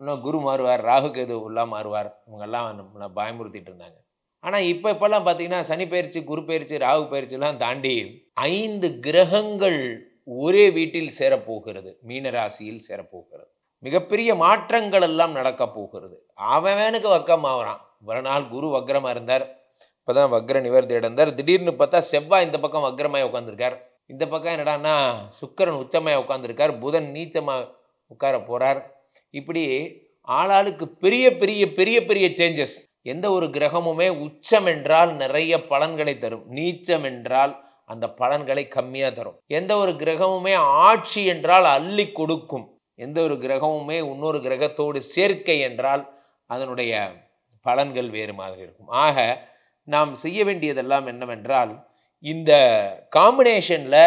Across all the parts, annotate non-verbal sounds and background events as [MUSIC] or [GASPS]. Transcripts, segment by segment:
இன்னும் குரு மாறுவார் ராகு கேது உள்ளா மாறுவார். இவங்கெல்லாம் நம்மளை பயமுறுத்திட்டு இருந்தாங்க. ஆனால் இப்போ இப்போல்லாம் பார்த்தீங்கன்னா சனி பயிற்சி குரு பயிற்சி ராகு பயிற்சிலாம் தாண்டி ஐந்து கிரகங்கள் ஒரே வீட்டில் சேரப்போகிறது. மீனராசியில் சேரப்போகிறது. மிகப்பெரிய மாற்றங்கள் எல்லாம் நடக்க போகிறது. அவனுக்கு வக்கம் ஆகிறான். ஒரு நாள் குரு வக்ரமாக இருந்தார். இப்போ தான் வக்ர நிவர்த்தி அடைந்தார். திடீர்னு பார்த்தா செவ்வாய் இந்த பக்கம் வக்ரமாய் உட்காந்துருக்கார் இந்த பக்கம் என்னடான்னா சுக்கிரன் உச்சமாய் உட்காந்துருக்கார் புதன் நீச்சமாக உட்கார போகிறார் இப்படி ஆளாளுக்கு பெரிய பெரிய பெரிய பெரிய சேஞ்சஸ் எந்த ஒரு கிரகமுமே உச்சம் என்றால் நிறைய பலன்களை தரும். நீச்சம் என்றால் அந்த பலன்களை கம்மியாக தரும். எந்த ஒரு கிரகமுமே ஆட்சி என்றால் அள்ளி கொடுக்கும். எந்த ஒரு கிரகமுமே இன்னொரு கிரகத்தோடு சேர்க்கை என்றால் அதனுடைய பலன்கள் வேறு மாதிரி இருக்கும். ஆக நாம் செய்ய வேண்டியதெல்லாம் என்னவென்றால் இந்த காம்பினேஷனில்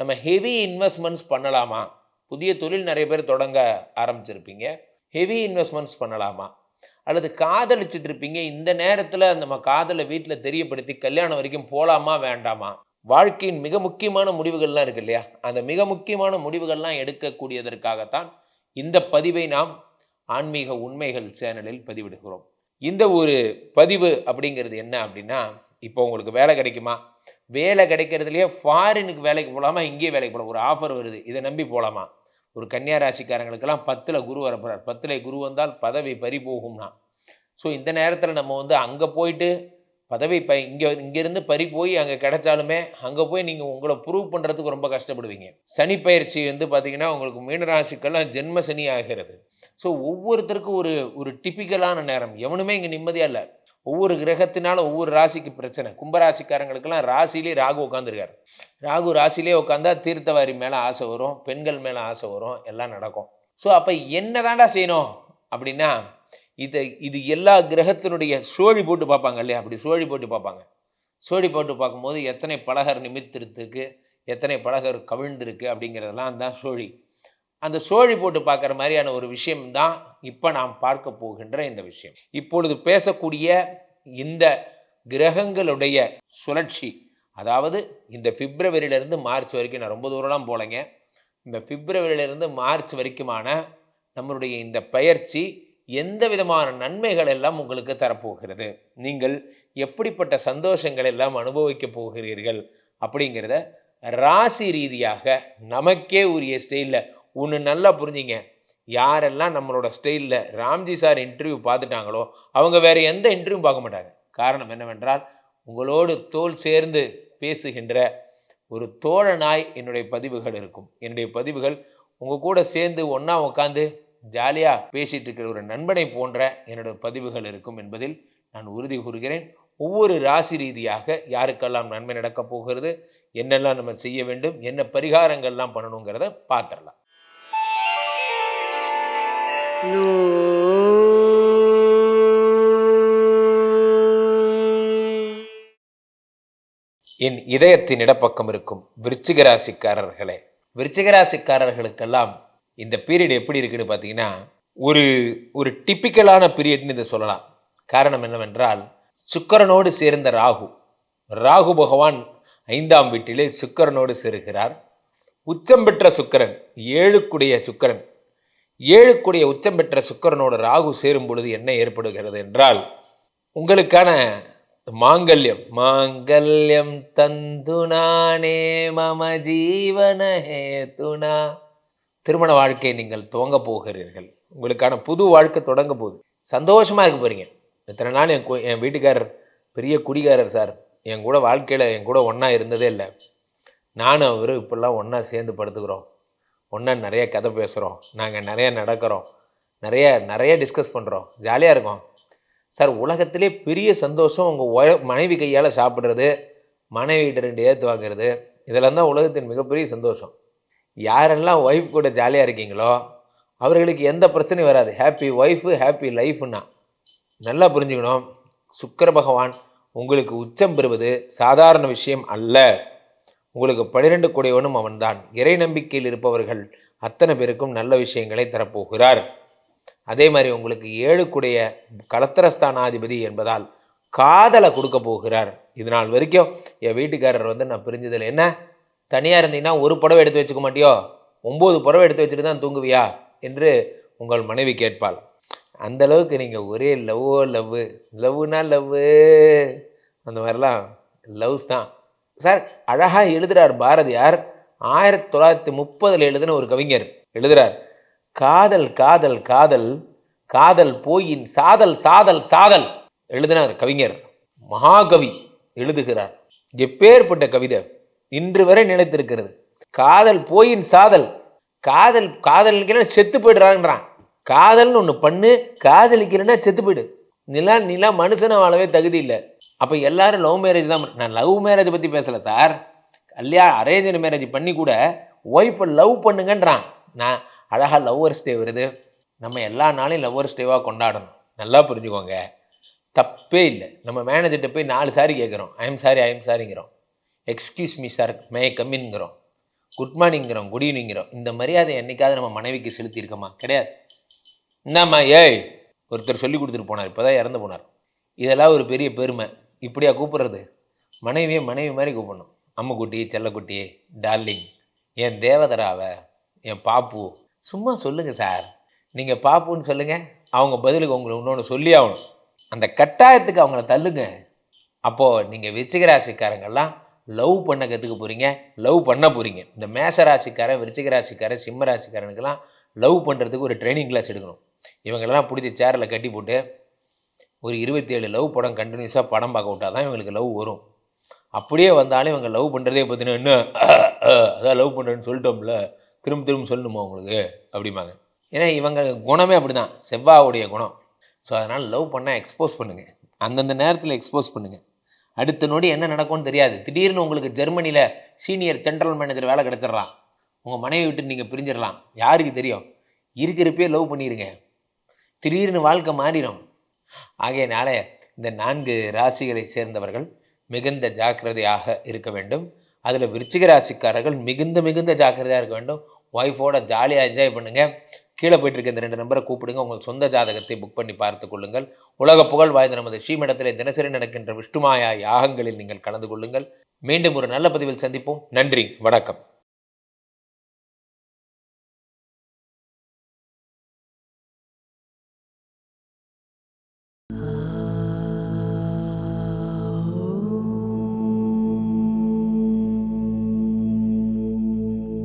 நம்ம ஹெவி இன்வெஸ்ட்மெண்ட்ஸ் பண்ணலாமா? புதிய தொழில் நிறைய பேர் தொடங்க ஆரம்பிச்சிருப்பீங்க. ஹெவி இன்வெஸ்ட்மெண்ட்ஸ் பண்ணலாமா? அல்லது காதலிச்சுட்டு இருப்பீங்க. இந்த நேரத்தில் நம்ம காதலை வீட்டில் தெரியப்படுத்தி கல்யாணம் வரைக்கும் போகலாமா வேண்டாமா? வாழ்க்கையின் மிக முக்கியமான முடிவுகள்லாம் இருக்கு இல்லையா? அந்த மிக முக்கியமான முடிவுகள்லாம் எடுக்கக்கூடியதற்காகத்தான் இந்த பதிவை நாம் ஆன்மீக உண்மைகள் சேனலில் பதிவிடுகிறோம். இந்த ஒரு பதிவு அப்படிங்கிறது என்ன அப்படின்னா இப்போ உங்களுக்கு வேலை கிடைக்குமா? வேலை கிடைக்கிறதுலையே ஃபாரினுக்கு வேலைக்கு போகலாமா இங்கேயே வேலைக்கு போகலாம் ஒரு ஆஃபர் வருது. இதை நம்பி போகலாமா ஒரு கன்னியா ராசிக்காரங்களுக்கெல்லாம் பத்தில் குரு வரப்போகிறார் பத்தில் குரு வந்தால் பதவி பறி போகும்னா ஸோ இந்த நேரத்தில் நம்ம வந்து அங்கே போயிட்டு பதவி ப இங்கே இங்கேருந்து பறி போய் அங்கே கிடைச்சாலுமே அங்கே போய் நீங்கள் உங்களை ப்ரூவ் பண்ணுறதுக்கு ரொம்ப கஷ்டப்படுவீங்க. சனி பயிற்சி வந்து பார்த்தீங்கன்னா உங்களுக்கு மீனராசிக்கெல்லாம் ஜென்ம சனி ஆகிறது. ஸோ ஒவ்வொருத்தருக்கும் ஒரு ஒரு டிப்பிக்கலான நேரம். எவனுமே இங்கே நிம்மதியாக இல்லை. ஒவ்வொரு கிரகத்தினால ஒவ்வொரு ராசிக்கு பிரச்சனை. கும்பராசிக்காரங்களுக்கெல்லாம் ராசிலேயே ராகு உட்காந்துருக்காரு ராகு ராசிலே உட்காந்தா தீர்த்தவாரி மேலே ஆசை வரும் பெண்கள் மேலே ஆசை வரும் எல்லாம் நடக்கும். ஸோ அப்போ என்ன தாண்டா செய்யணும்? அப்படின்னா இதை இது எல்லா கிரகத்தினுடைய சோழி போட்டு பார்ப்பாங்க இல்லையா? அப்படி சோழி போட்டு பார்ப்பாங்க. சோழி போட்டு பார்க்கும்போது எத்தனை பலகர் நிமித்திருக்கு எத்தனை பலகர் கவிழ்ந்திருக்கு அப்படிங்கிறதெல்லாம் தான் சோழி. அந்த சோழி போட்டு பார்க்குற மாதிரியான ஒரு விஷயம் தான் இப்போ நாம் பார்க்க போகின்ற இந்த விஷயம். இப்பொழுது பேசக்கூடிய இந்த கிரகங்களுடைய சுழற்சி அதாவது இந்த பிப்ரவரியிலேருந்து மார்ச் வரைக்கும் நான் ரொம்ப தூரம்லாம் போகலைங்க. இந்த பிப்ரவரியிலேருந்து மார்ச் வரைக்குமான நம்மளுடைய இந்த பயிற்சி எந்த விதமான நன்மைகள் எல்லாம் உங்களுக்கு தரப்போகிறது? நீங்கள் எப்படிப்பட்ட சந்தோஷங்கள் எல்லாம் அனுபவிக்க போகிறீர்கள்? அப்படிங்கிறத ராசி ரீதியாக நமக்கே உரிய ஸ்டைலில் ஒன்று நல்லா புரிஞ்சிங்க. யாரெல்லாம் நம்மளோட ஸ்டைலில் ராம்ஜி சார் இன்டர்வியூ பார்த்துட்டாங்களோ அவங்க வேறு எந்த இன்டர்வியூ பார்க்க மாட்டாங்க. காரணம் என்னவென்றால் உங்களோடு தோல் சேர்ந்து பேசுகின்ற ஒரு தோழனாய் என்னுடைய பதிவுகள் இருக்கும். என்னுடைய பதிவுகள் உங்கள் கூட சேர்ந்து ஒன்றா உட்காந்து ஜாலியாக பேசிகிட்டு இருக்கிற ஒரு நண்பனை போன்ற என்னோட பதிவுகள் இருக்கும் என்பதில் நான் உறுதி கூறுகிறேன். ஒவ்வொரு ராசி ரீதியாக யாருக்கெல்லாம் நன்மை நடக்கப் போகிறது என்னெல்லாம் நம்ம செய்ய வேண்டும் என்ன பரிகாரங்கள்லாம் பண்ணணுங்கிறத பார்த்துடலாம். என் இதயத்தின் இடப்பக்கம் இருக்கும் விருச்சிக ராசிக்காரர்களே விருச்சிக ராசிக்காரர்களுக்கெல்லாம் இந்த பீரியட் எப்படி இருக்குன்னு பார்த்தீங்கன்னா ஒரு ஒரு டிப்பிக்கலான பீரியட்னு இதை சொல்லலாம். காரணம் என்னவென்றால் சுக்கரனோடு சேர்ந்த ராகு. ராகு பகவான் ஐந்தாம் வீட்டிலே சுக்கரனோடு சேருகிறார். உச்சம் பெற்ற சுக்கரன் ஏழுக்குடைய சுக்கரன் ஏழுக்குடைய உச்சம் பெற்ற சுக்கரனோட ராகு சேரும் பொழுது என்ன ஏற்படுகிறது என்றால் உங்களுக்கான மாங்கல்யம். மாங்கல்யம் தந்துனானே மம ஜீவன ஹேதுனா திருமண வாழ்க்கையை நீங்கள் துவங்க போகிறீர்கள். உங்களுக்கான புது வாழ்க்கை தொடங்க போகுது. சந்தோஷமாக இருக்க போறீங்க. இத்தனை நாள் என் கு- என் வீட்டுக்காரர் பெரிய குடிகாரர் சார். என் கூட வாழ்க்கையில் என் கூட ஒன்றா இருந்ததே இல்லை. நானும் அவரும் இப்படிலாம் ஒன்றா சேர்ந்து படுத்துக்கிறோம். ஒன்றா நிறைய கதை பேசுகிறோம் நாங்கள் நிறைய நடக்கிறோம். நிறைய நிறைய டிஸ்கஸ் பண்ணுறோம் ஜாலியாக இருக்கோம். சார் உலகத்திலே பெரிய சந்தோஷம் உங்கள் மனைவி கையால் சாப்பிட்றது மனைவிகிட்ட ரெண்டு ஏற்று வாங்குறது இதெல்லாம் தான் உலகத்தின் மிகப்பெரிய சந்தோஷம். யாரெல்லாம் ஒய்ஃப் கூட ஜாலியாக இருக்கீங்களோ அவர்களுக்கு எந்த பிரச்சனையும் வராது. ஹாப்பி ஒய்ஃபு ஹாப்பி லைஃப்னா நல்லா புரிஞ்சுக்கணும். சுக்கர பகவான் உங்களுக்கு உச்சம் பெறுவது சாதாரண விஷயம் அல்ல. உங்களுக்கு பனிரெண்டு கூடையவனும் அவன்தான். இறை நம்பிக்கையில் இருப்பவர்கள் அத்தனை பேருக்கும் நல்ல விஷயங்களை தரப்போகிறார். அதே மாதிரி உங்களுக்கு ஏழு ஏழுக்குடைய கலத்திரஸ்தானாதிபதி என்பதால் காதலை கொடுக்க போகிறார். இது நாள் வரைக்கும் என் வீட்டுக்காரர் வந்து நான் பிரிஞ்சதில் என்ன? தனியாக இருந்தீங்கன்னா ஒரு புடவை எடுத்து வச்சுக்க மாட்டியோ? ஒம்பது புடவை எடுத்து வச்சுட்டு தான் தூங்குவியா? என்று உங்கள் மனைவி கேட்பாள். அந்த அளவுக்கு நீங்கள் ஒரே லவ்வோ லவ்வு. லவ்னா லவ்வு. அந்த மாதிரிலாம் லவ்ஸ் தான். சார் அழகாக எழுதுறார் பாரதியார். ஆயிரத்தி தொள்ளாயிரத்தி முப்பதில் எழுதின ஒரு கவிஞர் எழுதுகிறார் காதல் காதல் காதல் காதல் போயின் சாதல் சாதல் சாதல் எழுதினார் கவிஞர். மகாகவி எழுதுகிறார். எப்பேற்பட்ட கவிதை. இன்று வரை நிலைத்திருக்கிறது. காதல் போயின் சாதல் காதல் காதலிக்கிறேன்னா செத்து போயிடுறாங்கன்றான். காதல்னு ஒன்று பண்ணு காதலிக்கிறேன்னா செத்து போயிடு. நிலா நிலா மனுஷனை வாழவே தகுதி இல்லை. அப்போ எல்லாரும் லவ் மேரேஜ் தான் நான் லவ் மேரேஜ் பற்றி பேசலை சார் கல்யாணம் அரேஞ்ச் மேரேஜ் பண்ணி கூட ஒய்ஃபை லவ் பண்ணுங்கன்றான். நான் அழகாக லவ்வர்ஸ் டே வருது. நம்ம எல்லா நாளையும் லவ்வர்ஸ் டேவாக கொண்டாடணும். நல்லா புரிஞ்சுக்கோங்க. தப்பே இல்லை. நம்ம மேனேஜர்கிட்ட போய் நாலு சாரி கேட்குறோம் ஐஎம் சாரி ஐஎம் சாரிங்கிறோம் எக்ஸ்கியூஸ் மீ சார் மே கம்மின்ங்கிறோம் குட் மார்னிங்கிறோம் குட் ஈவினிங்கிறோம் இந்த மரியாதை என்னைக்காவது நம்ம மனைவிக்கு செலுத்தியிருக்கோமா கிடையாது. என்னம்மா ஏய். ஒருத்தர் சொல்லி கொடுத்துட்டு போனார். இப்போ தான் இறந்து போனார். இதெல்லாம் ஒரு பெரிய பெருமை. இப்படியா கூப்பிடுறது? மனைவியை மனைவி மாதிரி கூப்பிடணும். அம்முக்குட்டி செல்லக்குட்டி டார்லிங் என் தேவதராவ என் பாப்பு. சும்மா சொல்லுங்கள் சார். நீங்கள் பாப்புன்னு சொல்லுங்கள் அவங்க பதிலுக்கு உங்களை இன்னொன்று சொல்லி ஆகணும். அந்த கட்டாயத்துக்கு அவங்கள தள்ளுங்க. அப்போது நீங்கள் விருச்சிகராசிக்காரங்கெல்லாம் லவ் பண்ண கற்றுக்க போகிறீங்க லவ் பண்ண போகிறீங்க இந்த மேசராசிக்காரன் ராசிக்காரன் விருச்சிக சிம்ம ராசிக்காரனுக்கெல்லாம் லவ் பண்ணுறதுக்கு ஒரு ட்ரைனிங் கிளாஸ் எடுக்கணும். இவங்களெல்லாம் பிடிச்சி சேரில் கட்டி போட்டு ஒரு இருபத்தி ஏழு லவ் படம் கண்டினியூஸாக படம் பார்க்க விட்டால் தான் இவங்களுக்கு லவ் வரும். அப்படியே வந்தாலும் இவங்க லவ் பண்ணுறதே பார்த்தீங்கன்னா என்ன? அதான் லவ் பண்ணுறேன்னு சொல்லிட்டோம்ல. திரும்ப திரும்ப சொல்லணுமா உங்களுக்கு? அப்படிம்பாங்க. ஏன்னா இவங்க குணமே அப்படி தான் செவ்வாவுடைய குணம். ஸோ அதனால் லவ் பண்ணால் எக்ஸ்போஸ் பண்ணுங்கள் அந்தந்த நேரத்தில் எக்ஸ்போஸ் பண்ணுங்கள் அடுத்த நொடி என்ன நடக்கும்னு தெரியாது. திடீர்னு உங்களுக்கு ஜெர்மனியில் சீனியர் சென்ட்ரல் மேனேஜர் வேலை கிடச்சிடலாம் உங்கள் மனைவி விட்டு நீங்கள் பிரிஞ்சிடலாம். யாருக்கு தெரியும்? இருக்கிறப்பே லவ் பண்ணிடுங்க திடீர்னு வாழ்க்கை மாறிடும். ஆகையினால இந்த நான்கு ராசிகளை சேர்ந்தவர்கள் மிகுந்த ஜாக்கிரதையாக இருக்க வேண்டும். அதில் விருச்சிக ராசிக்காரர்கள் மிகுந்த மிகுந்த ஜாக்கிரதையாக இருக்க வேண்டும். ஒய்ஃபோட ஜாலியாக என்ஜாய் பண்ணுங்கள் கீழே போயிட்டு இருக்க இந்த ரெண்டு நம்பரை கூப்பிடுங்க. உங்கள் சொந்த ஜாதகத்தை புக் பண்ணி பார்த்து கொள்ளுங்கள். உலக புகழ் வாய்ந்த நமது ஸ்ரீமடத்தில் தினசரி நடக்கின்ற விஷ்ணுமாயா யாகங்களில் நீங்கள் கலந்து கொள்ளுங்கள். மீண்டும் ஒரு நல்ல பதிவில் சந்திப்போம். நன்றி. வணக்கம். Uh... [GASPS]